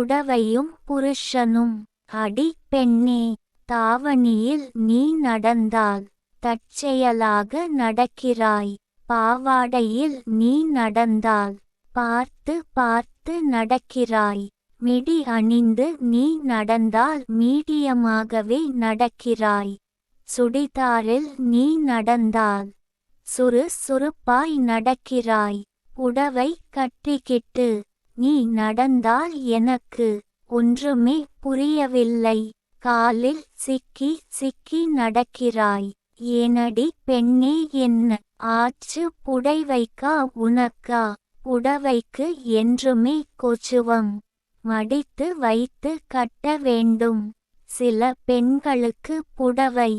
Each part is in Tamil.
புடவையும் புருஷனும். அடி பெண்ணே தாவணியில் நீ நடந்தால் தற்செயலாக நடக்கிறாய். பாவாடையில் நீ நடந்தால் பார்த்து பார்த்து நடக்கிறாய். மிடி அணிந்து நீ நடந்தால் மீடியமாகவே நடக்கிறாய். சுடிதாரில் நீ நடந்தால் சுறு சுறுப்பாய் நடக்கிறாய். புடவை கட்டிக்கிட்டு நீ நடந்தால் எனக்கு ஒன்றுமே புரியவில்லை. காலில் சிக்கி சிக்கி நடக்கிறாய். ஏனடி பெண்ணே என்ன ஆச்சு புடைவைக்கா உனக்கா? புடவைக்கு என்றுமே கொச்சுவம் மடித்து வைத்து கட்ட வேண்டும். சில பெண்களுக்கு புடவை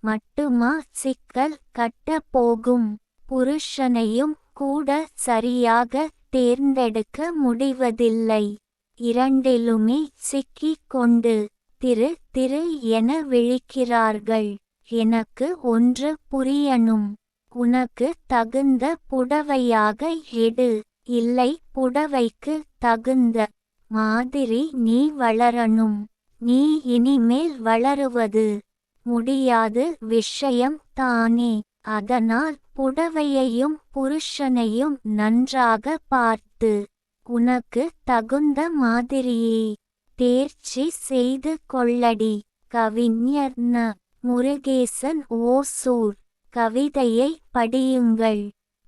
மட்டுமா சிக்கல் கட்ட போகும். புருஷனையும் கூட சரியாக தேர்ந்தெடுக்க முடிவதில்லை. இரண்டிலுமே சிக்கிக் கொண்டு திரு திரு என விழிக்கிறார்கள். எனக்கு ஒன்று புரியணும். உனக்கு தகுந்த புடவையாக எடு. இல்லை புடவைக்கு தகுந்த மாதிரி நீ வளரணும். நீ இனிமேல் வளருவது முடியாது. விஷயம் தானே. அதனால் புடவையையும் புருஷனையும் நன்றாக பார்த்து உனக்கு தகுந்த மாதிரியே தேர்ச்சி செய்து கொள்ளடி. கவிஞர் ந. முருகேசன் ஓசூர். கவிதையை படியுங்கள்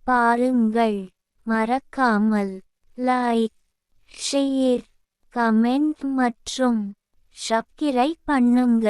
பாருங்கள். மறக்காமல் லைக் ஷேர் கமெண்ட் மற்றும் சப்கிரை பண்ணுங்க.